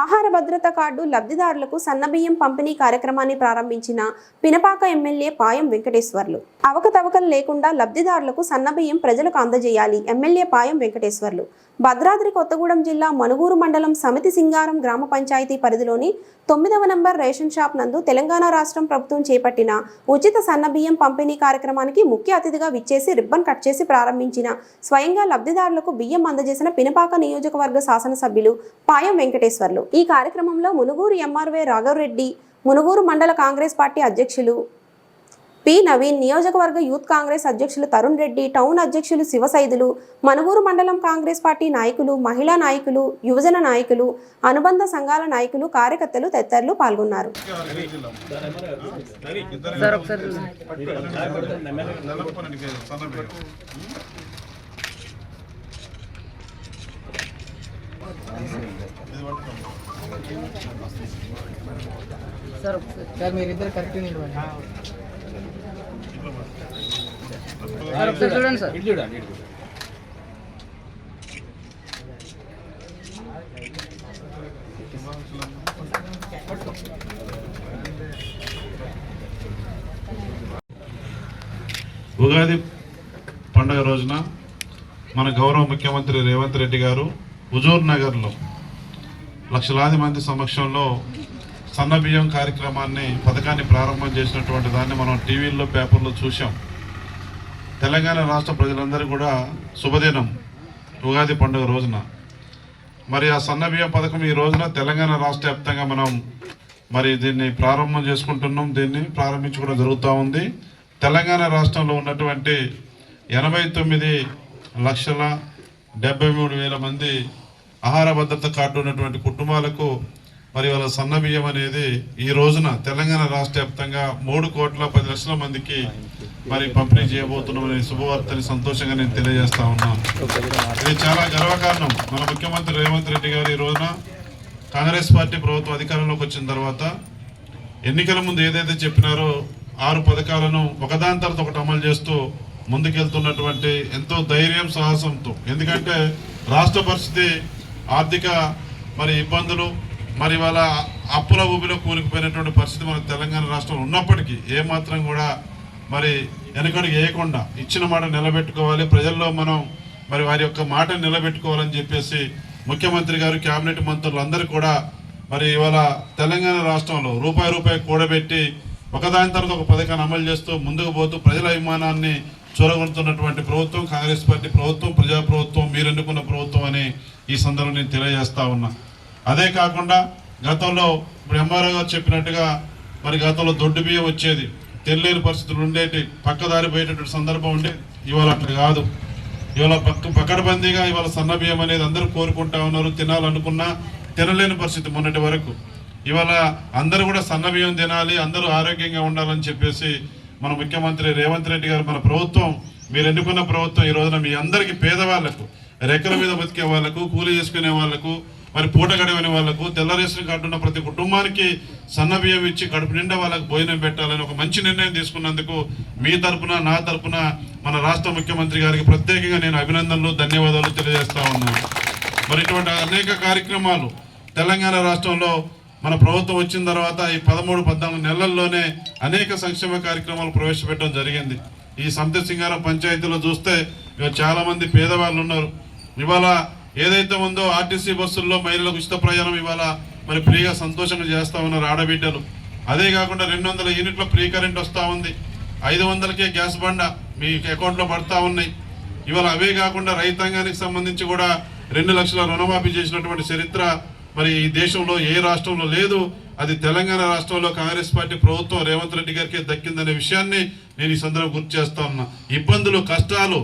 ఆహార భద్రత కార్డు లబ్ధిదారులకు సన్నబియ్యం పంపిణీ కార్యక్రమాన్ని ప్రారంభించిన పినపాక ఎమ్మెల్యే పాయం వెంకటేశ్వర్లు. అవకతవకలు లేకుండా లబ్ధిదారులకు సన్నబియ్యం ప్రజలకు అందజేయాలి. ఎమ్మెల్యే పాయం వెంకటేశ్వర్లు. భద్రాద్రి కొత్తగూడెం జిల్లా మనుగూరు మండలం సమితి సింగారం గ్రామ పంచాయతీ పరిధిలోని తొమ్మిదవ నంబర్ రేషన్ షాప్ నందు తెలంగాణ రాష్ట్రం ప్రభుత్వం చేపట్టిన ఉచిత సన్నబియ్యం పంపిణీ కార్యక్రమానికి ముఖ్య అతిథిగా విచ్చేసి రిబ్బన్ కట్ చేసి ప్రారంభించిన స్వయంగా లబ్ధిదారులకు బియ్యం అందజేసిన పినపాక నియోజకవర్గ శాసనసభ్యులు పాయం వెంకటేశ్వర్లు. ఈ కార్యక్రమంలో మునుగూరు ఎంఆర్వే రాఘవరెడ్డి మునుగూరు మండల కాంగ్రెస్ పార్టీ అధ్యక్షులు పి. నవీన్ నియోజకవర్గ యూత్ కాంగ్రెస్ అధ్యక్షులు తరుణ్ రెడ్డి టౌన్ అధ్యక్షులు శివసైదులు మనుగూరు మండలం కాంగ్రెస్ పార్టీ నాయకులు మహిళా నాయకులు యువజన నాయకులు అనుబంధ సంఘాల నాయకులు కార్యకర్తలు తదితరులు పాల్గొన్నారు. సార్ మీరిద్దరు కరెక్ట్ సార్ చూడండి ఉగాది పండుగ రోజున మన గౌరవ ముఖ్యమంత్రి రేవంత్ రెడ్డి గారు హుజూర్ నగర్లో లక్షలాది మంది సమక్షంలో సన్న బియ్యం కార్యక్రమాన్ని పథకాన్ని ప్రారంభం చేసినటువంటి దాన్ని మనం టీవీల్లో పేపర్లో చూసాం తెలంగాణ రాష్ట్ర ప్రజలందరూ కూడా శుభదినం ఉగాది పండుగ రోజున. మరి ఆ సన్నబియ్యం పథకం ఈ రోజున తెలంగాణ రాష్ట్ర వ్యాప్తంగా మనం మరి దీన్ని ప్రారంభం చేసుకుంటున్నాం. దీన్ని ప్రారంభించుకోవడం జరుగుతూ ఉంది. తెలంగాణ రాష్ట్రంలో ఉన్నటువంటి ఎనభై తొమ్మిది లక్షల డెబ్బై మూడు వేల మంది ఆహార భద్రత కార్డు ఉన్నటువంటి కుటుంబాలకు మరి వాళ్ళ సన్న బియ్యం అనేది ఈ రోజున తెలంగాణ రాష్ట్ర వ్యాప్తంగా మూడు కోట్ల పది లక్షల మందికి మరి పంపిణీ చేయబోతున్నామని శుభవార్తని సంతోషంగా నేను తెలియజేస్తా ఉన్నాను ఇది చాలా గర్వకారణం. మన ముఖ్యమంత్రి రేవంత్ రెడ్డి గారు ఈ రోజున కాంగ్రెస్ పార్టీ ప్రభుత్వం అధికారంలోకి వచ్చిన తర్వాత ఎన్నికల ముందు ఏదైతే చెప్పినారో ఆరు పథకాలను ఒకదాని తర్వాత ఒకటి అమలు చేస్తూ ముందుకెళ్తున్నటువంటి ఎంతో ధైర్యం సాహసంతో. ఎందుకంటే రాష్ట్ర పరిస్థితి ఆర్థిక మరి ఇబ్బందులు మరి వాళ్ళ అప్పుల ఊబిలో కూలికిపోయినటువంటి పరిస్థితి మన తెలంగాణ రాష్ట్రంలో ఉన్నప్పటికీ ఏమాత్రం కూడా మరి వెనకడుగు వేయకుండా ఇచ్చిన మాట నిలబెట్టుకోవాలి. ప్రజల్లో మనం మరి వారి యొక్క మాటను నిలబెట్టుకోవాలని చెప్పేసి ముఖ్యమంత్రి గారు కేబినెట్ మంత్రులు అందరూ కూడా మరి ఇవాళ తెలంగాణ రాష్ట్రంలో రూపాయి రూపాయి కూడబెట్టి ఒకదాని తర్వాత ఒక పథకాన్ని అమలు చేస్తూ ముందుకు పోతూ ప్రజల అభిమానాన్ని చూరగొడుతున్నటువంటి ప్రభుత్వం కాంగ్రెస్ పార్టీ ప్రభుత్వం ప్రజా ప్రభుత్వం మీరు ఎన్నుకున్న ప్రభుత్వం అని ఈ సందర్భంలో నేను తెలియజేస్తా ఉన్నా. అదే కాకుండా గతంలో ఇప్పుడు ఎంఆర్ఓ గారు చెప్పినట్టుగా మరి గతంలో దొడ్డు బియ్యం వచ్చేది. తెలియని పరిస్థితులు ఉండేటి పక్కదారి పోయేటటువంటి సందర్భం ఉండే ఇవాళ అట్లా కాదు. ఇవాళ పక్క పకడ్బందీగా ఇవాళ సన్న బియ్యం అనేది అందరూ కోరుకుంటా ఉన్నారు తినాలనుకున్నా తినలేని పరిస్థితి మొన్నటి వరకు. ఇవాళ అందరూ కూడా సన్న బియ్యం తినాలి అందరూ ఆరోగ్యంగా ఉండాలని చెప్పేసి మన ముఖ్యమంత్రి రేవంత్ రెడ్డి గారు మన ప్రభుత్వం మీరు ఎన్నుకున్న ప్రభుత్వం ఈ రోజున మీ అందరికీ పేదవాళ్ళకు రెక్కల మీద బతికే వాళ్ళకు కూలీ చేసుకునే వాళ్ళకు మరి పూట గడవని వాళ్ళకు తెల్ల రేషన్ కార్డు ఉన్న ప్రతి కుటుంబానికి సన్న బియ్యం ఇచ్చి కడుపు నిండా వాళ్ళకు భోజనం పెట్టాలని ఒక మంచి నిర్ణయం తీసుకున్నందుకు మీ తరపున నా తరపున మన రాష్ట్ర ముఖ్యమంత్రి గారికి ప్రత్యేకంగా నేను అభినందనలు ధన్యవాదాలు తెలియజేస్తా ఉన్నాను. మరి ఇటువంటి అనేక కార్యక్రమాలు తెలంగాణ రాష్ట్రంలో మన ప్రభుత్వం వచ్చిన తర్వాత ఈ పదమూడు పద్నాలుగు నెలల్లోనే అనేక సంక్షేమ కార్యక్రమాలు ప్రవేశపెట్టడం జరిగింది. ఈ సంత సింగారం పంచాయతీలో చూస్తే ఇక చాలామంది పేదవాళ్ళు ఉన్నారు. ఇవాళ ఏదైతే ఉందో ఆర్టీసీ బస్సుల్లో మహిళలకు ఉచిత ప్రయాణం ఇవాళ మరి ఫ్రీగా సంతోషంగా చేస్తా ఉన్నారు ఆడబిడ్డలు అదే కాకుండా రెండు వందల యూనిట్ల ఫ్రీ కరెంట్ వస్తూ ఉంది. ఐదు వందలకే గ్యాస్ బండ మీ అకౌంట్లో పడతా ఉన్నాయి. ఇవాళ అవే కాకుండా రైతాంగానికి సంబంధించి కూడా రెండు లక్షల రుణమాఫీ చేసినటువంటి చరిత్ర మరి ఈ దేశంలో ఏ రాష్ట్రంలో లేదు. అది తెలంగాణ రాష్ట్రంలో కాంగ్రెస్ పార్టీ ప్రభుత్వం రేవంత్ రెడ్డి గారికి దక్కిందనే విషయాన్ని నేను ఈ సందర్భం గుర్తు చేస్తా ఉన్నా. ఇబ్బందులు కష్టాలు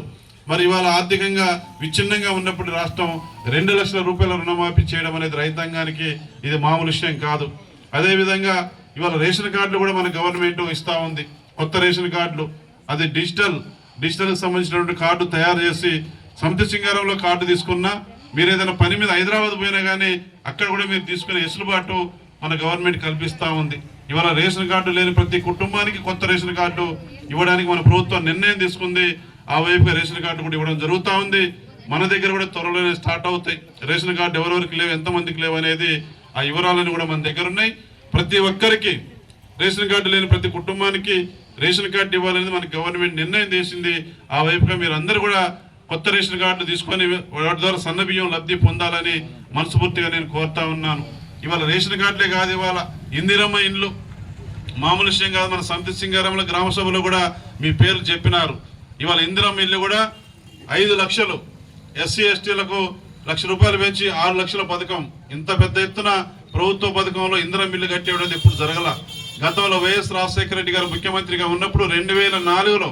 మరి ఇవాళ ఆర్థికంగా విచ్ఛిన్నంగా ఉన్నప్పుడు రాష్ట్రం రెండు లక్షల రూపాయల రుణమాఫీ చేయడం అనేది రైతాంగానికి ఇది మామూలు విషయం కాదు. అదేవిధంగా ఇవాళ రేషన్ కార్డులు కూడా మన గవర్నమెంట్ ఇస్తూ ఉంది. కొత్త రేషన్ కార్డులు. అది డిజిటల్ డిజిటల్కి సంబంధించినటువంటి కార్డు తయారు చేసి సమిత సింగారంలో కార్డు తీసుకున్నా మీరు ఏదైనా పని మీద హైదరాబాద్ పోయినా కానీ అక్కడ కూడా మీరు తీసుకునే వెసులుబాటు మన గవర్నమెంట్ కల్పిస్తూ ఉంది. ఇవాళ రేషన్ కార్డు లేని ప్రతి కుటుంబానికి కొత్త రేషన్ కార్డు ఇవ్వడానికి మన ప్రభుత్వం నిర్ణయం తీసుకుంది. ఆ వైపుగా రేషన్ కార్డు కూడా ఇవ్వడం జరుగుతూ ఉంది. మన దగ్గర కూడా త్వరలోనే స్టార్ట్ అవుతాయి. రేషన్ కార్డు ఎవరెవరికి లేవు ఎంతమందికి లేవు అనేది ఆ వివరాలను కూడా మన దగ్గర ఉన్నాయి. ప్రతి ఒక్కరికి రేషన్ కార్డు లేని ప్రతి కుటుంబానికి రేషన్ కార్డు ఇవ్వాలని మన గవర్నమెంట్ నిర్ణయం చేసింది. ఆ వైపుగా మీరు అందరూ కూడా కొత్త రేషన్ కార్డు తీసుకొని వాటి ద్వారా సన్న బియ్యం లబ్ధి పొందాలని మనస్ఫూర్తిగా నేను కోరుతా ఉన్నాను. ఇవాళ రేషన్ కార్డులే కాదు ఇవాళ ఇందిరమ్మ ఇండ్లు. మామూలు విషయం కాదు మన సంత సింగారంలో గ్రామ సభలో కూడా మీ పేర్లు చెప్పినారు. ఇవాళ ఇందిరం ఇల్లు కూడా ఐదు లక్షలు. ఎస్సీ ఎస్టీలకు లక్ష రూపాయలు పెంచి ఆరు లక్షల పథకం. ఇంత పెద్ద ఎత్తున ప్రభుత్వ పథకంలో ఇందిరమ్మ ఇల్లు కట్టేయడం ఇప్పుడు జరగల. గతంలో వైఎస్ రాజశేఖర రెడ్డి గారు ముఖ్యమంత్రిగా ఉన్నప్పుడు రెండు వేల నాలుగులో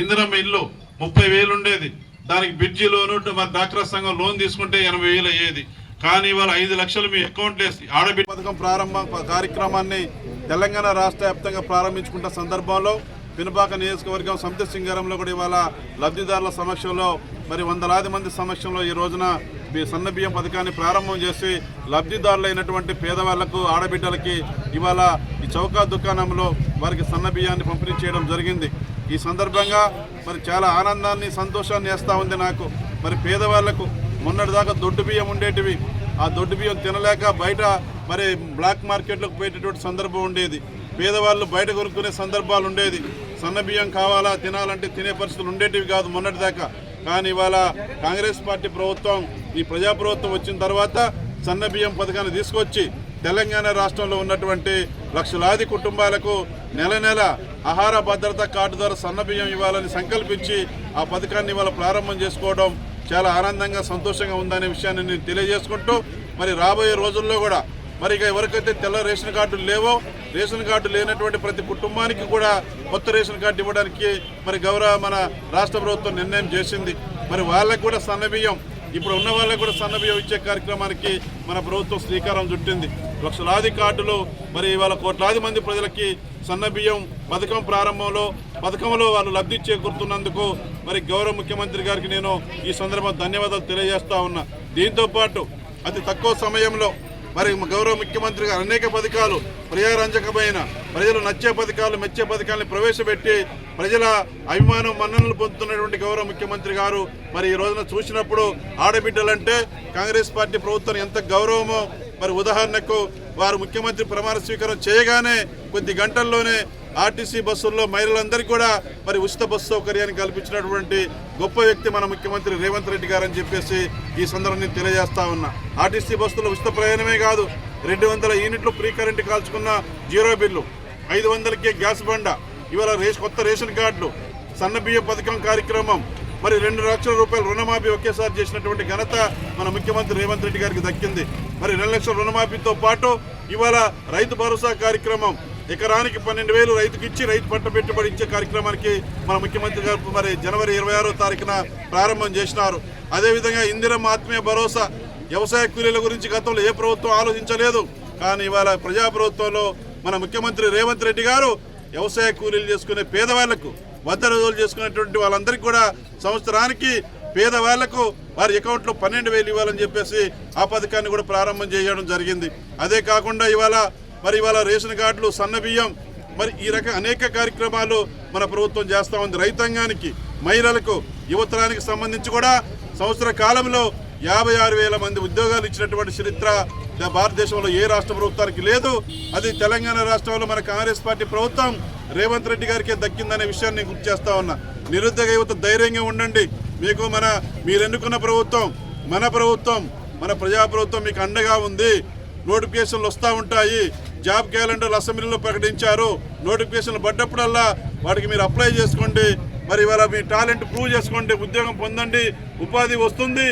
ఇందిరమ్మ ఇల్లు ముప్పై వేలు ఉండేది. దానికి బిడ్జి లోను మరి డాక్టర్ సంఘం లోన్ తీసుకుంటే ఎనభై వేలు అయ్యేది. కానీ ఇవాళ ఐదు లక్షలు మీ అకౌంట్ వేసి ఆడబిడ్డ పథకం ప్రారంభ కార్యక్రమాన్ని తెలంగాణ రాష్ట్ర వ్యాప్తంగా ప్రారంభించుకుంటున్న సందర్భంలో పినపాక నియోజకవర్గం సమితి సింగారంలో కూడా ఇవాళ లబ్ధిదారుల సమక్షంలో మరి వందలాది మంది సమక్షంలో ఈ రోజున మీ సన్న బియ్యం పథకాన్ని ప్రారంభం చేసి లబ్ధిదారులైనటువంటి పేదవాళ్ళకు ఆడబిడ్డలకి ఇవాళ ఈ చౌకా దుకాణంలో వారికి సన్న బియ్యాన్ని పంపిణీ చేయడం జరిగింది. ఈ సందర్భంగా మరి చాలా ఆనందాన్ని సంతోషాన్ని వేస్తూ ఉంది నాకు. మరి పేదవాళ్ళకు మొన్నటిదాకా దొడ్డు బియ్యం ఉండేటివి. ఆ దొడ్డు బియ్యం తినలేక బయట మరి బ్లాక్ మార్కెట్లోకి పోయేటటువంటి సందర్భం ఉండేది. పేదవాళ్ళు బయట కొనుక్కునే సందర్భాలు ఉండేది. సన్న బియ్యం కావాలా తినాలంటే తినే పరిస్థితులు ఉండేటివి కాదు మొన్నటిదాకా. కానీ ఇవాళ కాంగ్రెస్ పార్టీ ప్రభుత్వం ఈ ప్రజాప్రభుత్వం వచ్చిన తర్వాత సన్న బియ్యం పథకాన్ని తీసుకొచ్చి తెలంగాణ రాష్ట్రంలో ఉన్నటువంటి లక్షలాది కుటుంబాలకు నెల నెల ఆహార భద్రత కార్డు ద్వారా సన్న బియ్యం ఇవ్వాలని సంకల్పించి ఆ పథకాన్ని ఇవాళ ప్రారంభం చేసుకోవడం చాలా ఆనందంగా సంతోషంగా ఉందనే విషయాన్ని నేను తెలియజేసుకుంటూ మరి రాబోయే రోజుల్లో కూడా మరి ఇక ఎవరికైతే తెల్ల రేషన్ కార్డులు లేవో రేషన్ కార్డు లేనటువంటి ప్రతి కుటుంబానికి కూడా కొత్త రేషన్ కార్డు ఇవ్వడానికి మరి గౌరవ మన రాష్ట్ర ప్రభుత్వం నిర్ణయం చేసింది. మరి వాళ్ళకు కూడా సన్నబియ్యం ఇప్పుడు ఉన్న వాళ్ళకు కూడా సన్నబియ్యం ఇచ్చే కార్యక్రమానికి మన ప్రభుత్వం శ్రీకారం చుట్టింది. లక్షలాది కార్డులు మరి ఇవాళ కోట్లాది మంది ప్రజలకి సన్నబియ్యం పథకం ప్రారంభంలో పథకంలో వాళ్ళు లబ్ధి చేకూరుతున్నందుకు మరి గౌరవ ముఖ్యమంత్రి గారికి నేను ఈ సందర్భం ధన్యవాదాలు తెలియజేస్తా ఉన్నా. దీంతో పాటు అతి తక్కువ సమయంలో మరి గౌరవ ముఖ్యమంత్రి గారు అనేక పథకాలు ప్రజారంజకమైన ప్రజలు నచ్చే పథకాలు మెచ్చే పథకాలను ప్రవేశపెట్టి ప్రజల అభిమానం మన్ననలు పొందుతున్నటువంటి గౌరవ ముఖ్యమంత్రి గారు మరి ఈ రోజున చూసినప్పుడు ఆడబిడ్డలంటే కాంగ్రెస్ పార్టీ ప్రభుత్వం ఎంత గౌరవమో. మరి ఉదాహరణకు వారు ముఖ్యమంత్రి ప్రమాణ స్వీకారం చేయగానే కొద్ది గంటల్లోనే ఆర్టీసీ బస్సుల్లో మహిళలందరికీ కూడా మరి ఉచిత బస్సు సౌకర్యాన్ని కల్పించినటువంటి గొప్ప వ్యక్తి మన ముఖ్యమంత్రి రేవంత్ రెడ్డి గారు అని చెప్పేసి ఈ సందర్భంగా తెలియజేస్తా ఉన్నా. ఆర్టీసీ బస్సులో ఉచిత ప్రయాణమే కాదు రెండు వందల యూనిట్లు ఫ్రీ కరెంట్ కాల్చుకున్న జీరో బిల్లు ఐదు వందలకే గ్యాస్ బండ ఇవాళ రేషన్ కొత్త రేషన్ కార్డులు సన్నబియ్య పథకం కార్యక్రమం మరి రెండు లక్షల రూపాయల రుణమాఫీ ఒకేసారి చేసినటువంటి ఘనత మన ముఖ్యమంత్రి రేవంత్ రెడ్డి గారికి దక్కింది. మరి రెండు లక్షల రుణమాఫీతో పాటు ఇవాళ రైతు భరోసా కార్యక్రమం ఎకరానికి పన్నెండు వేలు రైతుకి ఇచ్చి రైతు పంట పెట్టుబడి ఇచ్చే కార్యక్రమానికి మన ముఖ్యమంత్రి గారు మరి జనవరి ఇరవై ఆరో తారీఖున ప్రారంభం చేసినారు. అదేవిధంగా ఇందిరమ్మ ఆత్మీయ భరోసా వ్యవసాయ కూలీల గురించి గతంలో ఏ ప్రభుత్వం ఆలోచించలేదు. కానీ ఇవాళ ప్రజా ప్రభుత్వంలో మన ముఖ్యమంత్రి రేవంత్ రెడ్డి గారు వ్యవసాయ కూలీలు చేసుకునే పేదవాళ్ళకు వద్ద రోజులు చేసుకునేటువంటి వాళ్ళందరికీ కూడా సంవత్సరానికి పేదవాళ్ళకు వారి అకౌంట్లో పన్నెండు వేలు ఇవ్వాలని చెప్పేసి ఆ పథకాన్ని కూడా ప్రారంభం చేయడం జరిగింది. అదే కాకుండా ఇవాళ మరి ఇవాళ రేషన్ కార్డులు సన్నబియ్యం మరి ఈ రక అనేక కార్యక్రమాలు మన ప్రభుత్వం చేస్తూ ఉంది. రైతాంగానికి మహిళలకు యువతరానికి సంబంధించి కూడా సంవత్సర కాలంలో యాభై ఆరు వేల మంది ఉద్యోగాలు ఇచ్చినటువంటి చరిత్ర భారతదేశంలో ఏ రాష్ట్ర ప్రభుత్వానికి లేదు. అది తెలంగాణ రాష్ట్రంలో మన కాంగ్రెస్ పార్టీ ప్రభుత్వం రేవంత్ రెడ్డి గారికే దక్కిందనే విషయాన్ని గుర్తు చేస్తా ఉన్నా. నిరుద్యోగ యువత ధైర్యంగా ఉండండి. మీకు మన మీరు ఎన్నుకున్న ప్రభుత్వం మన ప్రభుత్వం మన ప్రజా ప్రభుత్వం మీకు అండగా ఉంది. నోటిఫికేషన్లు వస్తూ ఉంటాయి. జాబ్ క్యాలెండర్ అసెంబ్లీలో ప్రకటించారు. నోటిఫికేషన్లు పడ్డప్పుడల్లా వాటికి మీరు అప్లై చేసుకోండి. మరి ఇవాళ మీ టాలెంట్ ప్రూవ్ చేసుకోండి. ఉద్యోగం పొందండి. ఉపాధి వస్తుంది.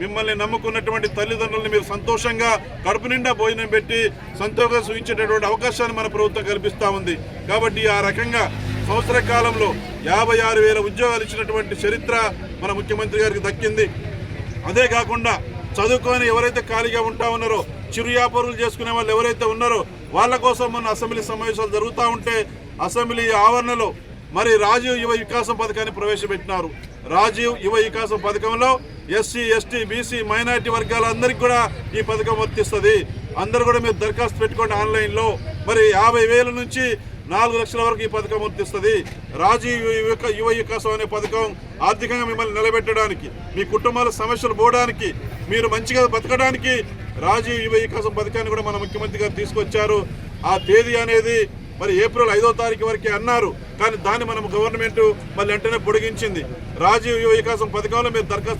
మిమ్మల్ని నమ్ముకున్నటువంటి తల్లిదండ్రులను మీరు సంతోషంగా కడుపు నిండా భోజనం పెట్టి సంతోషంగా సూచించేటటువంటి అవకాశాన్ని మన ప్రభుత్వం కల్పిస్తూ ఉంది. కాబట్టి ఆ రకంగా సంవత్సర కాలంలో యాభై ఆరు వేల ఉద్యోగాలు ఇచ్చినటువంటి చరిత్ర మన ముఖ్యమంత్రి గారికి దక్కింది. అదే కాకుండా చదువుకొని ఎవరైతే ఖాళీగా ఉంటా ఉన్నారో చిరు వ్యాపారులు చేసుకునే వాళ్ళు ఎవరైతే ఉన్నారో వాళ్ళ కోసం మన అసెంబ్లీ సమావేశాలు జరుగుతూ ఉంటే అసెంబ్లీ ఆవరణలో మరి రాజీవ్ యువ వికాసం పథకాన్ని ప్రవేశపెట్టినారు. రాజీవ్ యువ వికాసం పథకంలో ఎస్సీ ఎస్టీ బీసీ మైనారిటీ వర్గాలందరికీ కూడా ఈ పథకం వర్తిస్తుంది. అందరూ కూడా మీరు దరఖాస్తు పెట్టుకోండి ఆన్లైన్లో. మరి యాభై వేల నుంచి నాలుగు లక్షల వరకు ఈ పథకం వర్తిస్తుంది. రాజీవ్ యువ యువ వికాసం అనే పథకం ఆర్థికంగా మిమ్మల్ని నిలబెట్టడానికి మీ కుటుంబాల సమస్యలు పోవడానికి మీరు మంచిగా బతకడానికి రాజీవ్ యువ వికాసం పథకాన్ని కూడా మన ముఖ్యమంత్రి గారు తీసుకొచ్చారు. ఆ తేదీ అనేది మరి ఏప్రిల్ ఐదో తారీఖు వరకే అన్నారు. కానీ దాన్ని మనం గవర్నమెంట్ మళ్ళీ వెంటనే పొడిగించింది. రాజీవ్ యువ వికాసం పథకంలో మీరు దరఖాస్తు